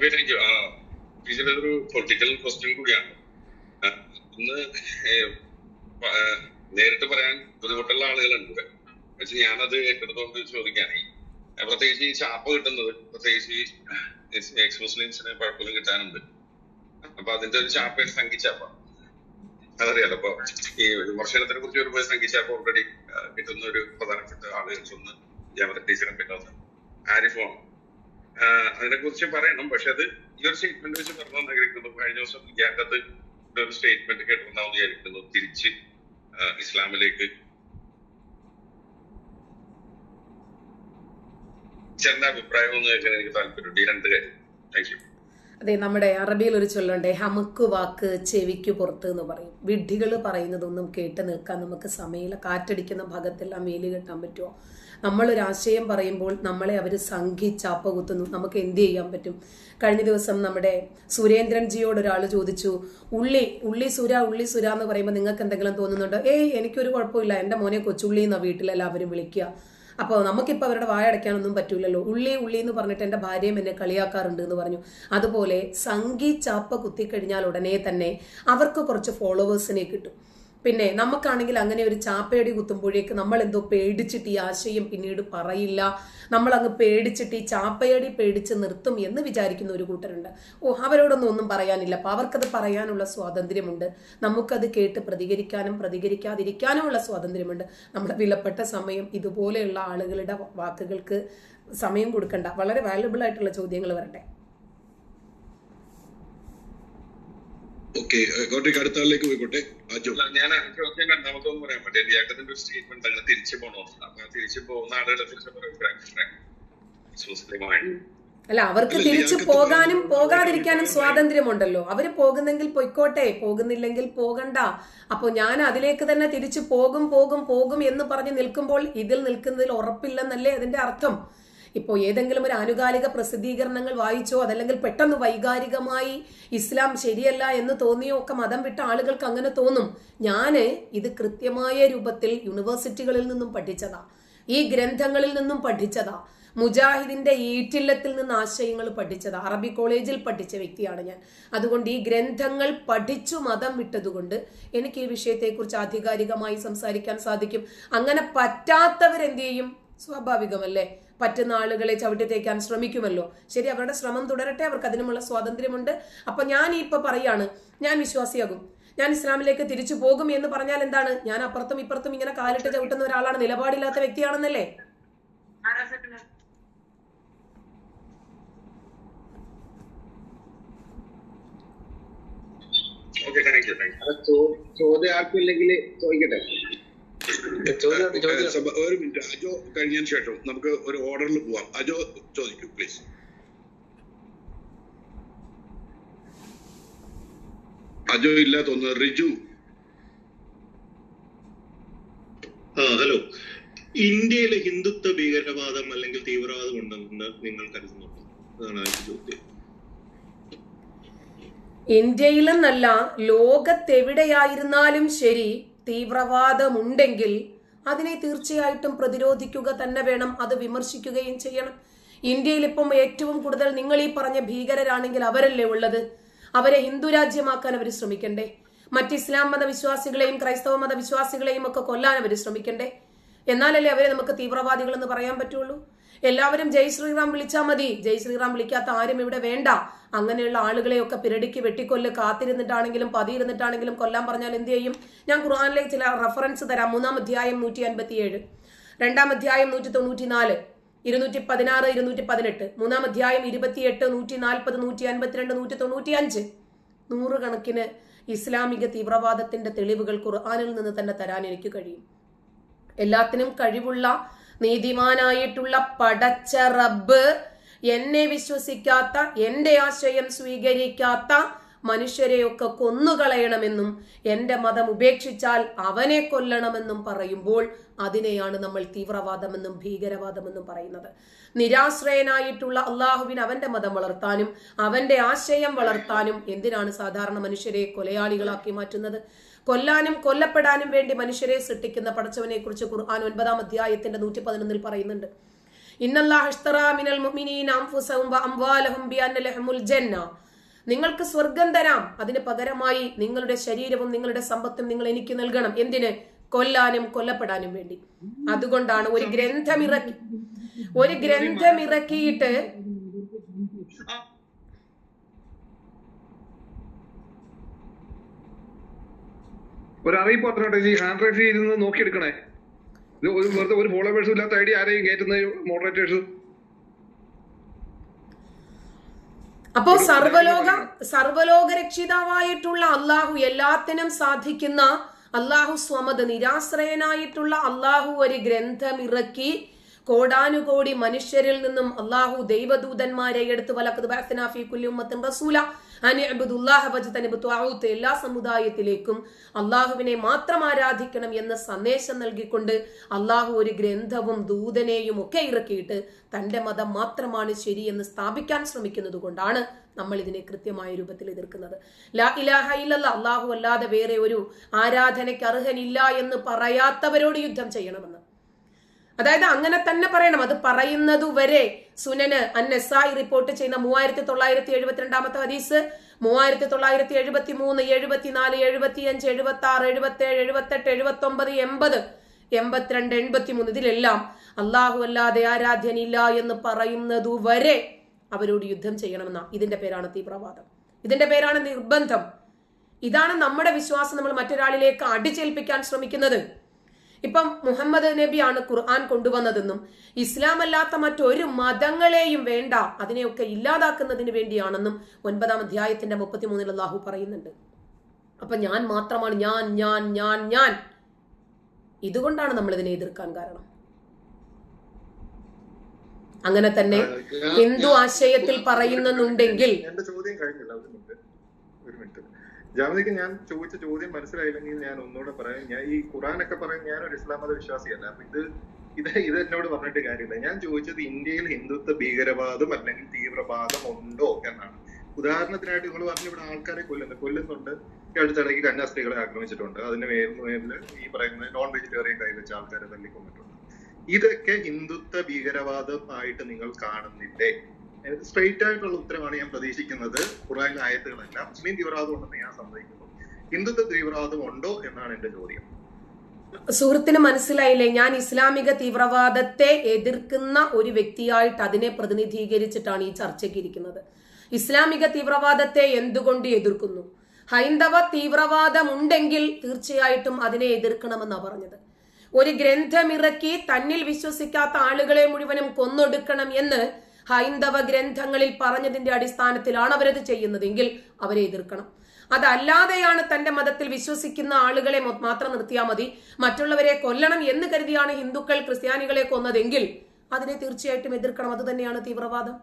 Okay ആ U ഒരു political question കൂടിയാണ്. ഒന്ന് നേരിട്ട് പറയാൻ ബുദ്ധിമുട്ടുള്ള ആളുകളുണ്ട്. പക്ഷെ ഞാനത് ഏറ്റെടുത്തോണ്ട് ചോദിക്കാനേ ഏഹ്, പ്രത്യേകിച്ച് ഈ ചാപ്പ കിട്ടുന്നത് പ്രത്യേകിച്ച് ഈ എക്സ് മുസ്ലിംസിന് പഴക്കലും കിട്ടാനുണ്ട്. അപ്പൊ അതിന്റെ ഒരു ചാപ്പ് സംഖ്യച്ചാപ്പ അതറിയാലോ അപ്പൊ ഈ വിമർശനത്തിനെ കുറിച്ച് വരുമ്പോൾ സംഖ്യച്ചാപ്പ ഓൾറെഡി കിട്ടുന്ന ഒരു പ്രധാനപ്പെട്ട ആളുകൾ ഒന്ന് ജാമത ടീച്ചറും പിന്നെ ഒന്ന് ആരിഫുമാണ് അതിനെ കുറിച്ച് പറയണം. പക്ഷെ അത് ഈ ഒരു സ്റ്റേറ്റ്മെന്റ് വെച്ച് പറഞ്ഞു ആഗ്രഹിക്കുന്നു. കഴിഞ്ഞ ദിവസം ഗ്യാക്കത്ത് ഒരു സ്റ്റേറ്റ്മെന്റ് കേട്ടിട്ടുണ്ടാവും വിചാരിക്കുന്നു. തിരിച്ച് ഇസ്ലാമിലേക്ക്. രണ്ട് അതെ നമ്മുടെ അറബിയിൽ ഒരു ചൊല്ലുണ്ട്. ഹമുക്ക് വാക്ക് ചെവിക്ക് പുറത്ത് എന്ന് പറയും. വിഡ്ഢികൾ പറയുന്നതൊന്നും കേട്ട് നിൽക്കാൻ നമുക്ക് സമയമില്ല. കാറ്റടിക്കുന്ന ഭാഗത്തെല്ലാം വേലി കെട്ടാൻ പറ്റുമോ? നമ്മളൊരു ആശയം പറയുമ്പോൾ നമ്മളെ അവർ സംഘിച്ചാപ്പ കുത്തുന്നു നമുക്ക് എന്ത് ചെയ്യാൻ പറ്റും? കഴിഞ്ഞ ദിവസം നമ്മുടെ സുരേന്ദ്രൻ ജിയോട് ഒരാൾ ചോദിച്ചു ഉള്ളി ഉള്ളി സുര ഉള്ളി സുര എന്ന് പറയുമ്പോൾ നിങ്ങൾക്ക് എന്തെങ്കിലും തോന്നുന്നുണ്ടോ? ഏയ് എനിക്കൊരു കുഴപ്പമില്ല. എന്റെ മോനെ കൊച്ചുള്ളി എന്നാണ് വീട്ടിലെല്ലാവരും വിളിക്കുക. അപ്പോൾ നമുക്കിപ്പോൾ അവരുടെ വായടയ്ക്കാനൊന്നും പറ്റില്ലല്ലോ ഉള്ളി ഉള്ളി എന്ന് പറഞ്ഞിട്ട് എന്റെ ഭാര്യയും എന്നെ കളിയാക്കാറുണ്ട് എന്ന് പറഞ്ഞു. അതുപോലെ സംഗീ ചാപ്പ കുത്തിക്കഴിഞ്ഞാൽ ഉടനെ തന്നെ അവർക്ക് കുറച്ച് ഫോളോവേഴ്സിനെ കിട്ടും. പിന്നെ നമുക്കാണെങ്കിൽ അങ്ങനെ ഒരു ചാപ്പയടി കുത്തുമ്പോഴേക്ക് നമ്മൾ എന്തോ പേടിച്ചിട്ട് ഈ ആശയം പിന്നീട് പറയില്ല. നമ്മൾ അങ്ങ് പേടിച്ചിട്ട് ഈ ചാപ്പയടി പേടിച്ച് നിർത്തും എന്ന് വിചാരിക്കുന്ന ഒരു കൂട്ടരുണ്ട്. ഓ അവരോടൊന്നും ഒന്നും പറയാനില്ല. അപ്പൊ അവർക്കത് പറയാനുള്ള സ്വാതന്ത്ര്യമുണ്ട്. നമുക്കത് കേട്ട് പ്രതികരിക്കാനും പ്രതികരിക്കാതിരിക്കാനുമുള്ള സ്വാതന്ത്ര്യമുണ്ട്. നമ്മുടെ വിലപ്പെട്ട സമയം ഇതുപോലെയുള്ള ആളുകളുടെ വാക്കുകൾക്ക് സമയം കൊടുക്കണ്ട. വളരെ വാല്യുബിൾ ആയിട്ടുള്ള ചോദ്യങ്ങൾ വരട്ടെ. ഓക്കെ കോട്ടയ്ക്ക് അടുത്ത ആളിലേക്ക് പോയിക്കോട്ടെ. ഞാൻ രണ്ടാമത്തൊന്നും പറയാൻ പറ്റില്ല. ലിയാക്കത്തിന്റെ ഒരു സ്റ്റേറ്റ്മെന്റ് അങ്ങനെ തിരിച്ചു പോകണോ അപ്പൊ തിരിച്ചു പോകുന്ന ആളുകളെ കുറിച്ച് അല്ല അവർക്ക് തിരിച്ചു പോകാനും പോകാതിരിക്കാനും സ്വാതന്ത്ര്യമുണ്ടല്ലോ. അവർ പോകുന്നെങ്കിൽ പൊയ്ക്കോട്ടെ പോകുന്നില്ലെങ്കിൽ പോകണ്ട. അപ്പൊ ഞാൻ അതിലേക്ക് തന്നെ തിരിച്ചു പോകും പോകും പോകും എന്ന് പറഞ്ഞ് നിൽക്കുമ്പോൾ ഇതിൽ നിൽക്കുന്നതിൽ ഉറപ്പില്ലെന്നല്ലേ അതിന്റെ അർത്ഥം? ഇപ്പോൾ ഏതെങ്കിലും ഒരു ആനുകാലിക പ്രസിദ്ധീകരണങ്ങൾ വായിച്ചോ അതല്ലെങ്കിൽ പെട്ടെന്ന് വൈകാരികമായി ഇസ്ലാം ശരിയല്ല എന്ന് തോന്നിയോ ഒക്കെ മതം വിട്ട ആളുകൾക്ക് അങ്ങനെ തോന്നും. ഞാൻ ഇത് കൃത്യമായ രൂപത്തിൽ യൂണിവേഴ്സിറ്റികളിൽ നിന്നും പഠിച്ചതാ. ഈ ഗ്രന്ഥങ്ങളിൽ നിന്നും പഠിച്ചതാ. മുജാഹിദിന്റെ ഈറ്റില്ലത്തിൽ നിന്ന് ആശയങ്ങൾ പഠിച്ചത്. അറബി കോളേജിൽ പഠിച്ച വ്യക്തിയാണ് ഞാൻ. അതുകൊണ്ട് ഈ ഗ്രന്ഥങ്ങൾ പഠിച്ചു മതം വിട്ടതുകൊണ്ട് എനിക്ക് ഈ വിഷയത്തെക്കുറിച്ച് ആധികാരികമായി സംസാരിക്കാൻ സാധിക്കും. അങ്ങനെ പറ്റാത്തവരെന്ത് ചെയ്യും? സ്വാഭാവികമല്ലേ? പറ്റുന്ന ആളുകളെ ചവിട്ടി തേക്കാൻ ശ്രമിക്കുമല്ലോ. ശരി അവരുടെ ശ്രമം തുടരട്ടെ അവർക്ക് അതിനുമുള്ള സ്വാതന്ത്ര്യമുണ്ട്. അപ്പൊ ഞാൻ ഇപ്പൊ പറയാണ് ഞാൻ വിശ്വാസിയാകും. ഞാൻ ഇസ്ലാമിലേക്ക് തിരിച്ചു പോകും എന്ന് പറഞ്ഞാൽ എന്താണ്? ഞാൻ അപ്പുറത്തും ഇപ്പുറത്തും ഇങ്ങനെ കാലിട്ട് ചവിട്ടുന്ന ഒരാളാണ് നിലപാടില്ലാത്ത വ്യക്തിയാണെന്നല്ലേ? ചോദ്യം ആർക്കും ഇല്ലെങ്കിൽ ചോദിക്കട്ടെ. ഒരു മിനിറ്റ്. അജോ കഴിഞ്ഞതിന് ശേഷം നമുക്ക് ഒരു ഓർഡറിൽ പോവാം. അജോ ചോദിക്കൂ പ്ലീസ് അജോ ഇല്ല തോന്നുന്നു. റിജു. ആ ഹലോ. ഇന്ത്യയിലെ ഹിന്ദുത്വ ഭീകരവാദം അല്ലെങ്കിൽ തീവ്രവാദം ഉണ്ടെന്ന് നിങ്ങൾ കരുതുന്നുണ്ടോ അതാണ് ചോദ്യം. ഇന്ത്യയിലെന്നല്ല ലോകത്തെവിടെയായിരുന്നാലും ശരി തീവ്രവാദമുണ്ടെങ്കിൽ അതിനെ തീർച്ചയായിട്ടും പ്രതിരോധിക്കുക തന്നെ വേണം അത് വിമർശിക്കുകയും ചെയ്യണം. ഇന്ത്യയിൽ ഇപ്പം ഏറ്റവും കൂടുതൽ നിങ്ങൾ ഈ പറഞ്ഞ ഭീകരരാണെങ്കിൽ അവരല്ലേ ഉള്ളത്? അവരെ ഹിന്ദു രാജ്യമാക്കാൻ അവർ ശ്രമിക്കണ്ടേ? മറ്റ് ഇസ്ലാം മതവിശ്വാസികളെയും ക്രൈസ്തവ മതവിശ്വാസികളെയും ഒക്കെ കൊല്ലാൻ അവർ ശ്രമിക്കണ്ടേ? എന്നാലല്ലേ അവരെ നമുക്ക് തീവ്രവാദികൾ എന്ന് പറയാൻ പറ്റുള്ളൂ? എല്ലാവരും ജയ് ശ്രീറാം വിളിച്ചാൽ മതി. ജയ് ശ്രീറാം വിളിക്കാത്ത ആരും ഇവിടെ വേണ്ട. അങ്ങനെയുള്ള ആളുകളെയൊക്കെ പിരടിക്ക് വെട്ടിക്കൊല്ല് കാത്തിരുന്നിട്ടാണെങ്കിലും പതിയിരുന്നിട്ടാണെങ്കിലും കൊല്ലാൻ പറഞ്ഞാൽ എന്ത് ചെയ്യും? ഞാൻ ഖുർആാനിലേക്ക് ചില റഫറൻസ് തരാം. മൂന്നാം അധ്യായം നൂറ്റി അൻപത്തിയേഴ് രണ്ടാം അധ്യായം നൂറ്റി തൊണ്ണൂറ്റി നാല് ഇരുന്നൂറ്റി പതിനാറ് ഇരുന്നൂറ്റി പതിനെട്ട് മൂന്നാം അധ്യായം ഇരുപത്തിയെട്ട് നൂറ്റി നാൽപ്പത് നൂറ്റി അൻപത്തിരണ്ട് നൂറ്റി തൊണ്ണൂറ്റി അഞ്ച് നൂറുകണക്കിന് ഇസ്ലാമിക തീവ്രവാദത്തിന്റെ തെളിവുകൾ ഖുർആാനിൽ നിന്ന് തന്നെ തരാൻ എനിക്ക് കഴിയും. എല്ലാത്തിനും കഴിവുള്ള നീതിമാനായിട്ടുള്ള പടച്ച റബ്ബ് എന്നെ വിശ്വസിക്കാത്ത എന്റെ ആശയം സ്വീകരിക്കാത്ത മനുഷ്യരെയൊക്കെ കൊന്നുകളയണമെന്നും എന്റെ മതം ഉപേക്ഷിച്ചാൽ അവനെ കൊല്ലണമെന്നും പറയുമ്പോൾ അതിനെയാണ് നമ്മൾ തീവ്രവാദമെന്നും ഭീകരവാദമെന്നും പറയുന്നത്. നിരാശ്രയനായിട്ടുള്ള അള്ളാഹുവിന് അവന്റെ മതം വളർത്താനും അവന്റെ ആശയം വളർത്താനും എന്തിനാണ് സാധാരണ മനുഷ്യരെ കൊലയാളികളാക്കി മാറ്റുന്നത്? കൊല്ലാനും കൊല്ലപ്പെടാനും വേണ്ടി മനുഷ്യരെ സൃഷ്ടിക്കുന്ന പടച്ചവനെ കുറിച്ച് ഖുർആൻ ഒൻപതാം അധ്യായത്തിന്റെ നൂറ്റി പതിനൊന്നിൽ പറയുന്നുണ്ട് നിങ്ങൾക്ക് സ്വർഗം തരാം. അതിന് പകരമായി നിങ്ങളുടെ ശരീരവും നിങ്ങളുടെ സമ്പത്തും നിങ്ങൾ എനിക്ക് നൽകണം. എന്തിന്? കൊല്ലാനും കൊല്ലപ്പെടാനും വേണ്ടി. അതുകൊണ്ടാണ് ഒരു ഗ്രന്ഥം ഇറക്കി ഒരു ഗ്രന്ഥം ഇറക്കിയിട്ട് ഒരു അറിയിപ്പ് പറഞ്ഞോട്ടെ ഈ ഹാൻഡ് റൈറ്റ് ചെയ്ത് നോക്കിയെടുക്കണേ. ഇത് ഒരു വെറുതെ ഒരു ഫോളോവേഴ്സും ഇല്ലാത്ത ഐഡിയ ആരെയും കയറ്റുന്ന മോഡറേറ്റേഴ്സ് അപ്പോ സർവലോക സർവലോക രക്ഷിതാവായിട്ടുള്ള അള്ളാഹു എല്ലാത്തിനും സാധിക്കുന്ന അള്ളാഹു സ്വമത് നിരാശ്രയനായിട്ടുള്ള അള്ളാഹു ഒരു ഗ്രന്ഥം ഇറക്കി കോടാനുകോടി മനുഷ്യരിൽ നിന്നും അള്ളാഹു ദൈവദൂതന്മാരെ എടുത്ത് വലക്കത് എല്ലാ സമുദായത്തിലേക്കും അള്ളാഹുവിനെ മാത്രം ആരാധിക്കണം എന്ന സന്ദേശം നൽകിക്കൊണ്ട് അള്ളാഹു ഒരു ഗ്രന്ഥവും ദൂതനെയും ഒക്കെ ഇറക്കിയിട്ട് തന്റെ മതം മാത്രമാണ് ശരിയെന്ന് സ്ഥാപിക്കാൻ ശ്രമിക്കുന്നത് കൊണ്ടാണ് നമ്മൾ ഇതിനെ കൃത്യമായ രൂപത്തിൽ എതിർക്കുന്നത്. ലാ ഇലാഹ അള്ളാഹു അല്ലാതെ വേറെ ഒരു ആരാധനയ്ക്ക് അർഹനില്ല എന്ന് പറയാത്തവരോട് യുദ്ധം ചെയ്യണമെന്ന്. അതായത് അങ്ങനെ തന്നെ പറയണം. അത് പറയുന്നത് വരെ സുനന് അന്നസായി റിപ്പോർട്ട് ചെയ്യുന്ന മൂവായിരത്തി തൊള്ളായിരത്തി എഴുപത്തിരണ്ടാമത്തെ ഹദീസ് മൂവായിരത്തി തൊള്ളായിരത്തി എഴുപത്തി മൂന്ന് എഴുപത്തിനാല് എഴുപത്തി അഞ്ച് എഴുപത്തി ആറ് എഴുപത്തി ഏഴ് എഴുപത്തെട്ട് എഴുപത്തി ഒമ്പത് എൺപത് എൺപത്തിരണ്ട് എൺപത്തി മൂന്ന് ഇതിലെല്ലാം അള്ളാഹു അല്ലാതെ ആരാധ്യനില്ല എന്ന് പറയുന്നതു വരെ അവരോട് യുദ്ധം ചെയ്യണമെന്ന. ഇതിന്റെ പേരാണ് തീവ്രവാദം. ഇതിന്റെ പേരാണ് നിർബന്ധം. ഇതാണ് നമ്മുടെ വിശ്വാസം നമ്മൾ മറ്റൊരാളിലേക്ക് അടിച്ചേൽപ്പിക്കാൻ ശ്രമിക്കുന്നത്. ഇപ്പം മുഹമ്മദ് നബിയാണ് ഖുർആൻ കൊണ്ടുവന്നതെന്നും ഇസ്ലാം അല്ലാത്ത മറ്റൊരു മതങ്ങളെയും വേണ്ട അതിനെയൊക്കെ ഇല്ലാതാക്കുന്നതിന് വേണ്ടിയാണെന്നും ഒൻപതാം അധ്യായത്തിന്റെ മുപ്പത്തിമൂന്നിൽ അള്ളാഹു പറയുന്നുണ്ട്. അപ്പൊ ഞാൻ മാത്രമാണ് ഞാൻ ഞാൻ ഞാൻ ഞാൻ. ഇതുകൊണ്ടാണ് നമ്മൾ ഇതിനെ എതിർക്കാൻ കാരണം. അങ്ങനെ തന്നെ ഹിന്ദു ആശയത്തിൽ പറയുന്നുണ്ടെങ്കിൽ ജാമതിക്ക് ഞാൻ ചോദിച്ച ചോദ്യം മനസ്സിലായില്ലെങ്കിൽ ഞാൻ ഒന്നുകൂടെ പറയാം. ഞാൻ ഈ ഖുറാനൊക്കെ ഞാൻ ഞാനൊരു ഇസ്ലാം മത വിശ്വാസിയല്ല. അപ്പൊ ഇത് ഇത് ഇത് എന്നോട് പറഞ്ഞിട്ട് കാര്യമില്ല. ഞാൻ ചോദിച്ചത് ഇന്ത്യയിൽ ഹിന്ദുത്വ ഭീകരവാദം അല്ലെങ്കിൽ തീവ്രവാദം ഉണ്ടോ എന്നാണ്. ഉദാഹരണത്തിനായിട്ട് നിങ്ങൾ പറഞ്ഞു ഇവിടെ ആൾക്കാരെ കൊല്ലുന്നു. കൊല്ലുന്നുണ്ട്. ഈ അടുത്തിടയ്ക്ക് കന്യാസ്ത്രീകളെ ആക്രമിച്ചിട്ടുണ്ട്. അതിന്റെ മേലിൽ ഈ പറയുന്ന നോൺ വെജിറ്റേറിയൻ കൈ വെച്ച ആൾക്കാരെ തല്ലിക്കൊന്നിട്ടുണ്ട്. ഇതൊക്കെ ഹിന്ദുത്വ ഭീകരവാദം ആയിട്ട് നിങ്ങൾ കാണുന്നില്ലേ? സ്ട്രെയിറ്റ് ആയിട്ടുള്ള ഉത്തരമാണ് ഞാൻ പ്രതീക്ഷിക്കുന്നത്. ഖുറാൻ ആയത്തുകളല്ല മുസ്ലിം തീവ്രവാദം ഉണ്ടെന്ന് ഞാൻ സമ്മതിക്കുന്നു. ഹിന്ദുത്വ തീവ്രവാദം ഉണ്ടോ എന്നാണ് എന്റെ ചോദ്യം. സുഹൃത്തിന് മനസ്സിലായില്ലേ? ഞാൻ ഇസ്ലാമിക തീവ്രവാദത്തെ എതിർക്കുന്ന ഒരു വ്യക്തിയായിട്ട് അതിനെ പ്രതിനിധീകരിച്ചിട്ടാണ് ഈ ചർച്ചയ്ക്ക് ഇരിക്കുന്നത്. ഇസ്ലാമിക തീവ്രവാദത്തെ എന്തുകൊണ്ട് എതിർക്കുന്നു? ഹൈന്ദവ തീവ്രവാദം ഉണ്ടെങ്കിൽ തീർച്ചയായിട്ടും അതിനെ എതിർക്കണമെന്നാണ് പറഞ്ഞത്. ഒരു ഗ്രന്ഥമിറക്കി തന്നിൽ വിശ്വസിക്കാത്ത ആളുകളെ മുഴുവനും കൊന്നൊടുക്കണം എന്ന് ഹൈന്ദവ ഗ്രന്ഥങ്ങളിൽ പറഞ്ഞതിന്റെ അടിസ്ഥാനത്തിലാണ് അവരത് ചെയ്യുന്നതെങ്കിൽ അവരെ എതിർക്കണം. അതല്ലാതെയാണ് തന്റെ മതത്തിൽ വിശ്വസിക്കുന്ന ആളുകളെ മാത്രം നിർത്തിയാൽ മതി. മറ്റുള്ളവരെ കൊല്ലണം എന്ന് കരുതിയാണ് ഹിന്ദുക്കൾ ക്രിസ്ത്യാനികളെ കൊന്നതെങ്കിൽ അതിനെ തീർച്ചയായിട്ടും എതിർക്കണം. അത് തന്നെയാണ് തീവ്രവാദം.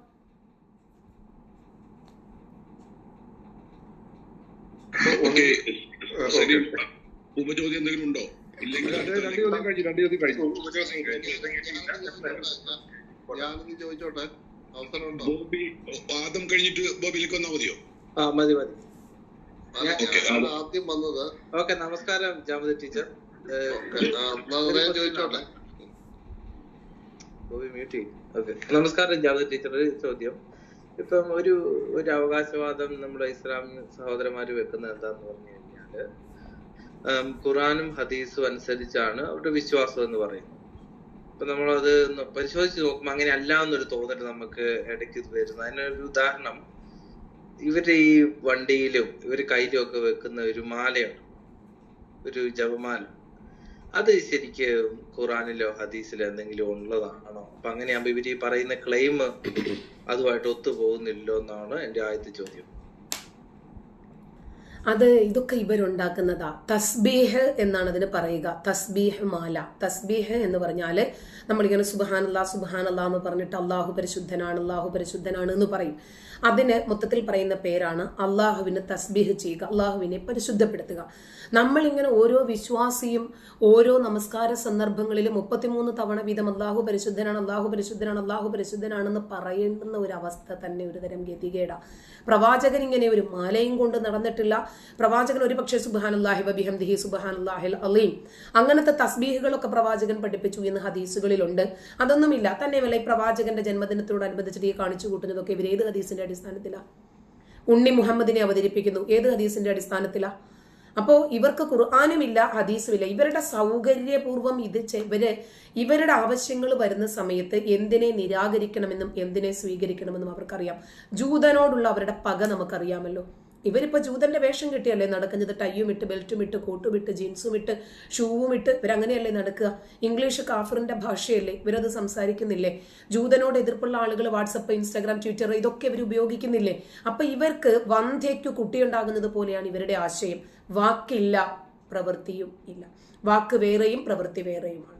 ഉപചോദ്യം എന്തെങ്കിലും ഉണ്ടോ? ഇല്ലെങ്കിൽ ചോദിച്ചോട്ടെ. ബോബി ആദ്യം കഴിഞ്ഞിട്ട് ബോബിയിലേക്ക് വന്നാൽ മതിയോ? ആ മതി മതി. ആദ്യം വന്നത് ഓക്കെ നമസ്കാരം ജാമദ ടീച്ചർ. ചോദിച്ചോട്ടെ? Bobby mute okay. നമസ്കാരം ജാമദ ടീച്ചർ. ഒരു ചോദ്യം. ഇപ്പം ഒരു ഒരു അവകാശവാദം നമ്മുടെ ഇസ്ലാം സഹോദരന്മാര് വെക്കുന്ന എന്താന്ന് പറഞ്ഞു കഴിഞ്ഞാൽ ഖുറാനും ഹദീസും അനുസരിച്ചാണ് അവരുടെ വിശ്വാസം എന്ന് പറയുന്നത്. അപ്പൊ നമ്മളത് പരിശോധിച്ച് നോക്കുമ്പോൾ അങ്ങനെ അല്ല എന്നൊരു തോന്നൽ നമുക്ക് ഇടയ്ക്ക് വരുന്നു. അതിനൊരു ഉദാഹരണം ഇവരുടെ ഈ വണ്ടിയിലും ഇവർ കയ്യിലും ഒക്കെ വെക്കുന്ന ഒരു മാലയാണ് ഒരു ജപമാല. അത് ശരിക്ക് ഖുറാനിലോ ഹദീസിലോ എന്തെങ്കിലും ഉള്ളതാണോ? അപ്പൊ അങ്ങനെയാകുമ്പോ ഇവർ ഈ പറയുന്ന ക്ലെയിം അതുമായിട്ട് ഒത്തുപോകുന്നില്ലോ എന്നാണ് എന്റെ ആദ്യത്തെ ചോദ്യം. അത് ഇതൊക്കെ ഇവരുണ്ടാക്കുന്നതാ. തസ്ബീഹ് എന്നാണ് അതിന് പറയുക. തസ്ബീഹ് മാല. തസ്ബീഹ് എന്ന് പറഞ്ഞാൽ നമ്മളിങ്ങനെ സുബഹാൻ അല്ലാ സുബഹാൻ അല്ലാ എന്ന് പറഞ്ഞിട്ട് അള്ളാഹു പരിശുദ്ധനാണ് അള്ളാഹു പരിശുദ്ധനാണ് എന്ന് പറയും. അതിന് മൊത്തത്തിൽ പറയുന്ന പേരാണ് അള്ളാഹുവിനെ തസ്ബീഹ് ചെയ്യുക അള്ളാഹുവിനെ പരിശുദ്ധപ്പെടുത്തുക. നമ്മളിങ്ങനെ ഓരോ വിശ്വാസിയും ഓരോ നമസ്കാര സന്ദർഭങ്ങളിലും മുപ്പത്തിമൂന്ന് തവണ വീതം അള്ളാഹു പരിശുദ്ധനാണ് അള്ളാഹു പരിശുദ്ധനാണ് അള്ളാഹു പരിശുദ്ധനാണെന്ന് പറയുന്ന ഒരു അവസ്ഥ തന്നെ ഒരു തരം ഗതികേടാ. പ്രവാചകൻ ഇങ്ങനെ ഒരു മാലയും കൊണ്ട് നടന്നിട്ടില്ല. പ്രവാചകൻ ഒരുപക്ഷെ സുബാനുല്ലാഹി വബിഹംദിഹി സുബാനുല്ലാഹിൽ അലീം. അങ്ങനത്തെ തസ്ബീഹുകളൊക്കെ പ്രവാചകൻ പഠിപ്പിച്ചു എന്ന് ഹദീസുകളിലുണ്ട്. അതൊന്നുമില്ല. തന്നെയുമല്ല ഈ പ്രവാചകന്റെ ജന്മദിനത്തോടനുബന്ധിച്ചിട്ട് ഈ കാണിച്ചു കൂട്ടുന്നതൊക്കെ ഇവർ ഏത് ഹദീസിന്റെ അടിസ്ഥാനത്തിലാണ് ഉണ്ണി മുഹമ്മദിനെ അവതരിപ്പിക്കുന്നു. ഏത് ഹദീസിന്റെ അടിസ്ഥാനത്തിലാണ് അപ്പോ ഇവർക്ക് ഖുർആാനുമില്ല ഹദീസുമില്ല. ഇവരുടെ സൗകര്യപൂർവം ഇത് ഇവർ ഇവരുടെ ആവശ്യങ്ങൾ വരുന്ന സമയത്ത് എന്തിനെ നിരാകരിക്കണമെന്നും എന്തിനെ സ്വീകരിക്കണമെന്നും അവർക്കറിയാം. ജൂതനോടുള്ള അവരുടെ പക നമുക്കറിയാമല്ലോ. ഇവരിപ്പോ ജൂതന്റെ വേഷം കിട്ടിയല്ലേ നടക്കുന്നത്? ടൈയും ഇട്ട് ബെൽറ്റും ഇട്ട് കോട്ടും ഇട്ട് ജീൻസും ഇട്ട് ഷൂവും ഇട്ട് ഇവരങ്ങനെയല്ലേ നടക്കുക? ഇംഗ്ലീഷ് കാഫറിന്റെ ഭാഷയല്ലേ ഇവരത് സംസാരിക്കുന്നില്ലേ? ജൂതനോട് എതിർപ്പുള്ള ആളുകൾ വാട്സപ്പ് ഇൻസ്റ്റാഗ്രാം ട്വിറ്റർ ഇതൊക്കെ ഇവർ ഉപയോഗിക്കുന്നില്ലേ? അപ്പൊ ഇവർക്ക് വന്ധ്യയ്ക്ക് കുട്ടിയുണ്ടാകുന്നത് പോലെയാണ് ഇവരുടെ ആശയം. വാക്കില്ല പ്രവൃത്തിയും ഇല്ല. വാക്ക് വേറെയും പ്രവൃത്തി വേറെയുമാണ്.